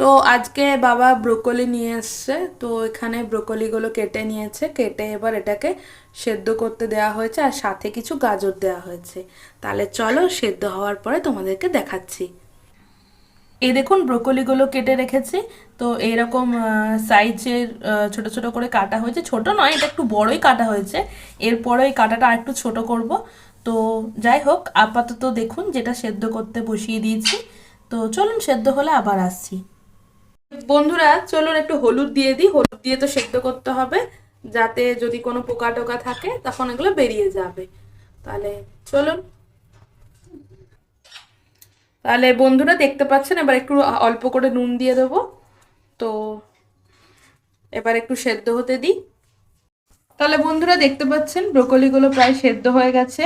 তো আজকে বাবা ব্রোকলি নিয়ে এসছে, তো এখানে ব্রোকলিগুলো কেটে নিয়েছে, কেটে এবার এটাকে সেদ্ধ করতে দেওয়া হয়েছে আর সাথে কিছু গাজর দেওয়া হয়েছে। তাহলে চলো সেদ্ধ হওয়ার পরে তোমাদেরকে দেখাচ্ছি। এই দেখুন ব্রোকলিগুলো কেটে রেখেছি, তো এইরকম সাইজের ছোট ছোট করে কাটা হয়েছে। ছোট নয়, এটা একটু বড়ই কাটা হয়েছে। এরপরে এই কাটাটা আর একটু ছোট করব। তো যাই হোক, আপাতত দেখুন যেটা সেদ্ধ করতে বসিয়ে দিয়েছি। তো চলুন সেদ্ধ হলে আবার আসছি। বন্ধুরা, চলুন একটু হলুদ দিয়ে দিই। হলুদ দিয়ে তো সেদ্ধ করতে হবে, যাতে যদি কোনো পোকা টোকা থাকে, তখন এগুলো বেরিয়ে যাবে। তাহলে চলুন। তাহলে বন্ধুরা, দেখতে পাচ্ছেন? এবার একটু অল্প করে নুন দিয়ে দেবো। তো এবার একটু সেদ্ধ হতে দিই। তাহলে বন্ধুরা, দেখতে পাচ্ছেন? ব্রোকলিগুলো প্রায় সেদ্ধ হয়ে গেছে,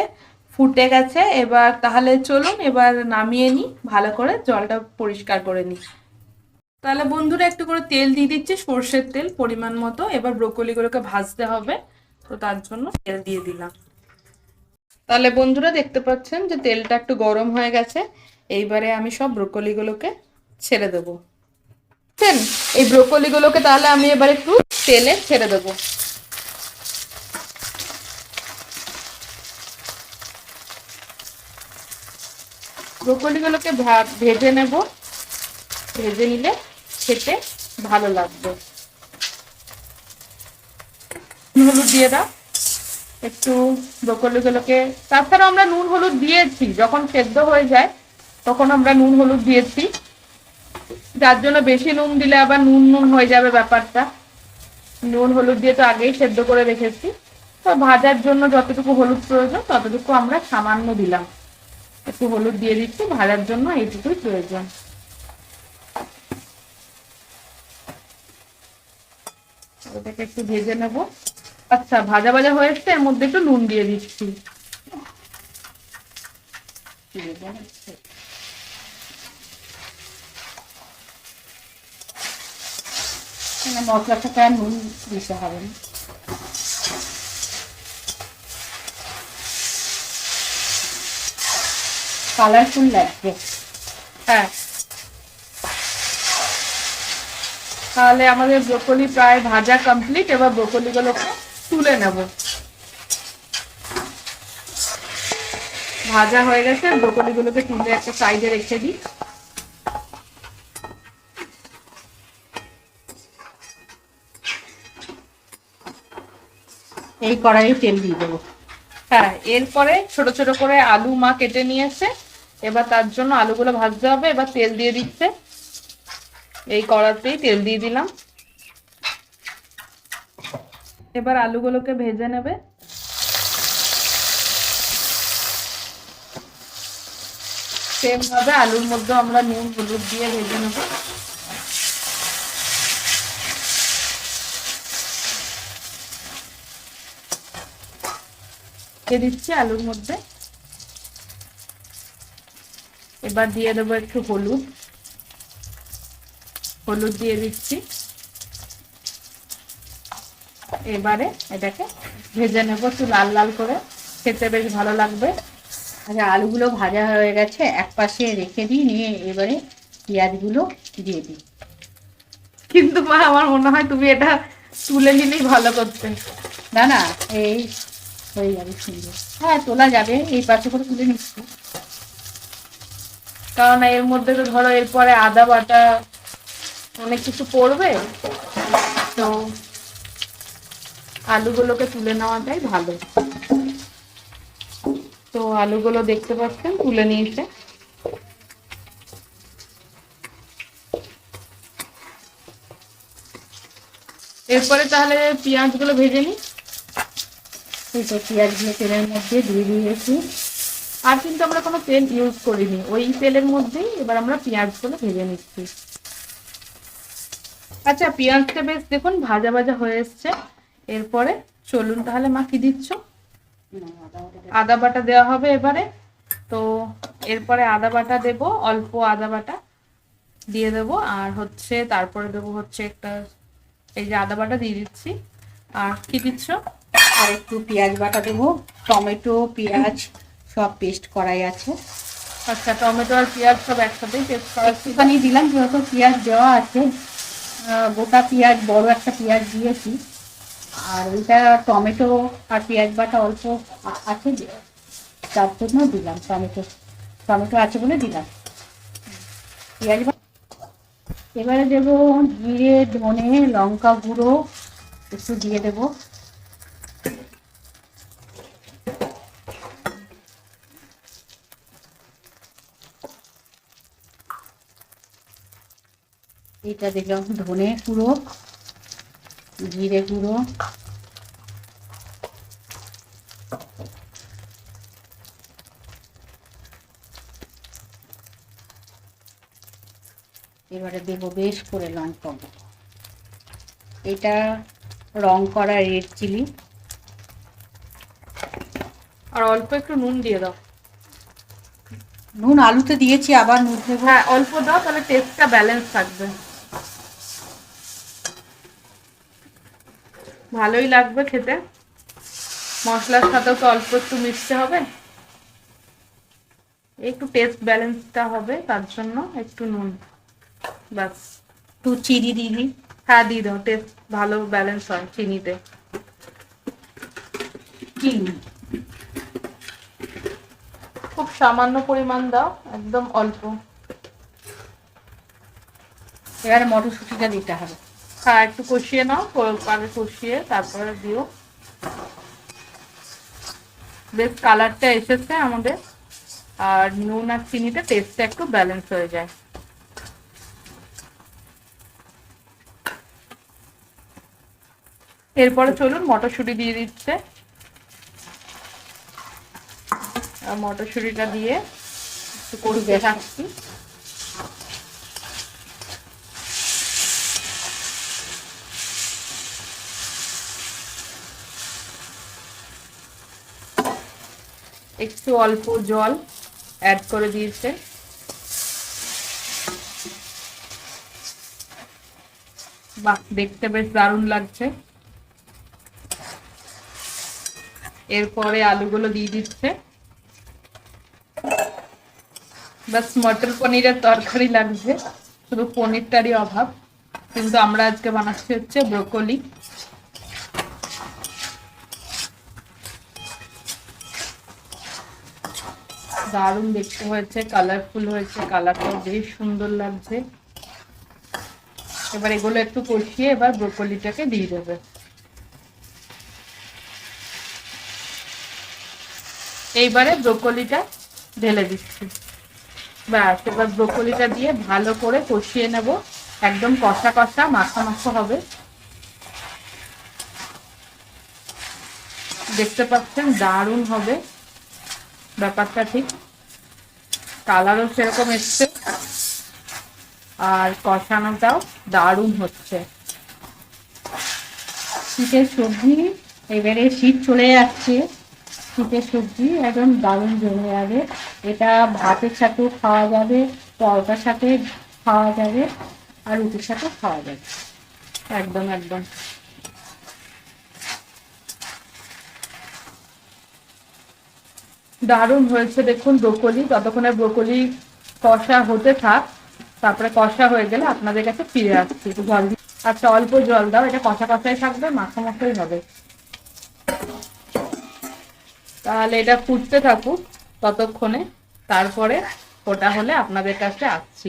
ফুটে গেছে। এবার তাহলে চলুন, এবার নামিয়ে নিই। ভালো করে জলটা পরিষ্কার করে নিই। তাহলে বন্ধুরা একটু করে তেল দিয়ে দিচ্ছি, সর্ষের তেল পরিমাণ মতো। এবার ব্রোকলিগুলোকে ভাজতে হবে, তো তার জন্য তেল দিয়ে দিলাম। তাহলে বন্ধুরা দেখতে পাচ্ছেন যে তেলটা একটু গরম হয়ে গেছে, এইবারে আমি সব ব্রোকলিগুলোকে ছেড়ে দেবো। বুঝছেন এই ব্রোকলিগুলোকে তাহলে আমি এবার একটু তেলে ছেড়ে দেবো। ব্রোকলিগুলোকে ভেজে নেব। ভেজে নিলে খেতে ভালো লাগবে। হলুদ দিয়ে দাও। একটু ব্রোকলিগুলোকে তাছাড়া আমরা নুন হলুদ দিয়েছি, যখন সেদ্ধ হয়ে যায়, তখন আমরা নুন হলুদ দিয়েছি। যার জন্য বেশি নুন দিলে আবার নুন নুন হয়ে যাবে ব্যাপারটা। নুন হলুদ দিয়ে তো আগেই সেদ্ধ করে রেখেছি। তো ভাজার জন্য যতটুকু হলুদ প্রয়োজন, ততটুকু আমরা সামান্য দিলাম। একটু হলুদ দিয়ে দিচ্ছি, ভাজার জন্য এইটুকুই প্রয়োজন। ওটাকে একটু ভেজে নেব। আচ্ছা ভাজা ভাজা হয়েছে এর মধ্যে একটু নুন দিয়ে দিচ্ছি। মশলাটাকে আর নুন দিতে হবে না। কালারফুল লাগবে। হ্যাঁ। তাহলে আমাদের ব্রোকলি প্রায় ভাজা কমপ্লিট এবার ব্রোকলিগুলোকে তুলে নেব। ভাজা হয়ে গেছে ব্রোকলিগুলোকে তুলে একটা সাইডে রেখে দিই। এই কড়াইয়ে তেল দিয়ে দেবো। হ্যাঁ এরপরে ছোট ছোট করে আলু মা কেটে নিয়েছে। এবার তার জন্য আলুগুলো ভাজতে হবে এবার তেল দিয়ে দিচ্ছে। এই কড়াতেই তেল দিয়ে দিলাম। এবার আলুগুলোকে ভেজে নেবে। সেম ভাবে আলুর মধ্যে আমরা নুন, হলুদ দিয়ে ভেজে নেব। দিয়ে দিচ্ছি আলুর মধ্যে। এবার দিয়ে দেবো একটু হলুদ। হলুদ দিয়ে দিচ্ছি। এবারে এটাকে ভেজে নেব একটু লাল লাল করে। খেতে বেশ ভালো লাগবে। আচ্ছা আলুগুলো ভাজা হয়ে গেছে, এক পাশে রেখে দিই, নিয়ে এবারে পেঁয়াজগুলো দিয়ে দিই। কিন্তু মা, আমার মনে হয় তুমি এটা তুলে নিলেই ভালো করতে। না না, এই হয়ে যাবে সুন্দর। হ্যাঁ তোলা যাবে, এই পাশে করে তুলে নিচ্ছি। কারণ এর মধ্যে তো ধরো, এরপরে আদা বাটা অনেক কিছু পড়বে, তো আলুগুলোকে তুলে নেওয়াটাই ভালো। তো আলুগুলো দেখতে পাচ্ছেন, তুলে নিয়েছে। এরপরে তাহলে পেঁয়াজগুলো ভেজে নিই। তো পেঁয়াজগুলো তেলের মধ্যে দিয়ে দিয়েছি। আর কিন্তু আমরা কোনো তেল ইউজ করিনি। ওই তেলের মধ্যেই এবার আমরা পেঁয়াজগুলো ভেজে নিচ্ছি। আচ্ছা পেঁয়াজটা বেশ দেখুন ভাজা ভাজা হয়ে এসছে। এরপরে চলুন তাহলে মা কি দিচ্ছ? আদা বাটা দেওয়া হবে এবারে। তো এরপরে আদা বাটা দেব অল্প আদা বাটা দিয়ে দেব। আর হচ্ছে তারপরে দেবো হচ্ছে একটা এই যে আদা বাটা দিয়ে দিচ্ছি। আর কি দিচ্ছ? আর একটু পেঁয়াজ বাটা দেবো টমেটো পেঁয়াজ সব পেস্ট করাই আছে। আচ্ছা টমেটো আর পেঁয়াজ সব একসাথেই পেস্ট করা একটুখানি দিলাম যেহেতু পেঁয়াজ দেওয়া আছে। গোটা পেঁয়াজ, বড় একটা পেঁয়াজ দিয়েছি। আর ওইটা টমেটো আর পেঁয়াজ বাটা অল্প আছে তার জন্য দিলাম টমেটো। টমেটো আছে বলে দিলাম। পেঁয়াজ এবারে দেবো জিরে, ধনে, লঙ্কা গুঁড়ো, একটু দিয়ে দেবো। এটা দিলাম ধনে গুঁড়ো জিরে গুঁড়ো। এবারে দেবো বেশ করে লঙ্কা এটা রং করা রেড চিলি আর অল্প একটু নুন দিয়ে দাও। নুন আলুতে দিয়েছি আবার নুন দেবো। হ্যাঁ অল্প দাও তাহলে টেস্টটা ব্যালেন্স থাকবে। ভালোই লাগবে খেতে। মশলার সাথেও তো অল্প একটু মিশতে হবে। একটু টেস্ট ব্যালেন্সটা হবে তার জন্য একটু নুন। ব্যাস। একটু চিনি দিই। হ্যাঁ দিয়ে দাও টেস্ট ভালো ব্যালেন্স হয় চিনিতে। চিনি। খুব সামান্য পরিমাণ দাও, একদম অল্প। এবারে মটরশুঁটিটা দিতে হবে। হ্যাঁ একটু কষিয়ে নাও আগে কষিয়ে তারপরে দিও। বেশ কালারটা এসেছে আমাদের। আর নুন আর চিনিতে টেস্টটা একটু ব্যালেন্স হয়ে যায়। এরপরে চলুন মটরশুঁটি দিয়ে দিচ্ছে। মটরশুঁটিটা দিয়ে একটু থাকছি একটু অল্প জল অ্যাড করে দিয়েছে। বাহ, দেখতে বেশ দারুণ লাগছে। এরপরে আলুগুলো দিয়ে দিচ্ছে। বাস, মটর পনিরের তরকারি লাগছে। শুধু পনিরটারই অভাব। কিন্তু আমরা আজকে বানাচ্ছি হচ্ছে ব্রোকলি। দারুণ দেখতে হয়েছে কালারফুল হয়েছে কালারটাও বেশ সুন্দর লাগছে। এবার এগুলো একটু কষিয়ে এবার ব্রোকলিটাকে দিয়ে দেবে। এইবারে ব্রোকলিটা ঢেলে দিচ্ছি। ব্যাস, এবার ব্রোকলিটা দিয়ে ভালো করে কষিয়ে নেব। একদম কষা কষা, মাখা মাখা হবে। দেখতে পাচ্ছেন দারুণ হবে। ব্যাপারটা ঠিক কালারও সেরকম এসছে। আর কষানোটাও দারুণ হচ্ছে। শীতের সবজি, এবারে শীত চলে যাচ্ছে। শীতের সবজি একদম দারুণ জমে যাবে। এটা ভাতের সাথেও খাওয়া যাবে, পরোটার সাথে খাওয়া যাবে, আর রুটির সাথে খাওয়া যাবে। একদম একদম। দারুণ হয়েছে, দেখুন, ব্রোকলি। ততক্ষণে ব্রোকলি কষা হতে থাক, তারপরে কষা হয়ে গেলে আপনাদের কাছে ফিরে আসছি। জল আচ্ছা অল্প জল দাও, এটা কষা কষাই থাকবে, মাখা মাখাই হবে। তাহলে এটা ফুটতে থাকুক ততক্ষণে, তারপরে ওটা হলে আপনাদের কাছে আসছি।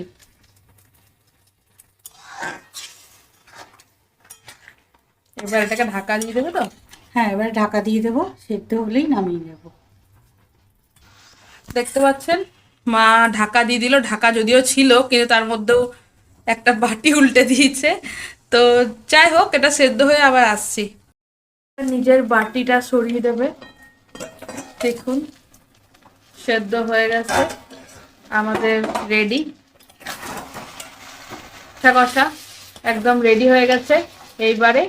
এবার এটাকে ঢাকা দিয়ে দেবে তো? হ্যাঁ এবারে ঢাকা দিয়ে দেবো, সেদ্ধ হলেই নামিয়ে নেব। দেখতে পাচ্ছেন? মা ঢাকা দিয়ে দিল, ঢাকা যদিও ছিল, কিন্তু তার মধ্যেও একটা বাটি উল্টে দিয়েছে। তো যাই হোক, এটা সেদ্ধ হয়ে আবার আসছি। নিজের বাটিটা সরিয়ে দেবে। দেখুন, সেদ্ধ হয়ে গেছে। আমাদের রেডি কষা একদম রেডি হয়ে গেছে। এইবারে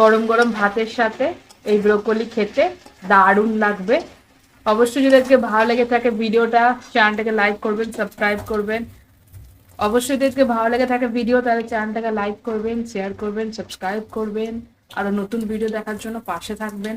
গরম গরম ভাতের সাথে এই ব্রোকলি খেতে দারুণ লাগবে। অবশ্যই যদি আজকে ভালো লেগে থাকে ভিডিওটা, চ্যানেলটাকে লাইক করবেন সাবস্ক্রাইব করবেন। অবশ্যই যদি আজকে ভালো লেগে থাকে ভিডিও তাহলে চ্যানেলটাকে লাইক করবেন শেয়ার করবেন সাবস্ক্রাইব করবেন। আরও নতুন ভিডিও দেখার জন্য পাশে থাকবেন।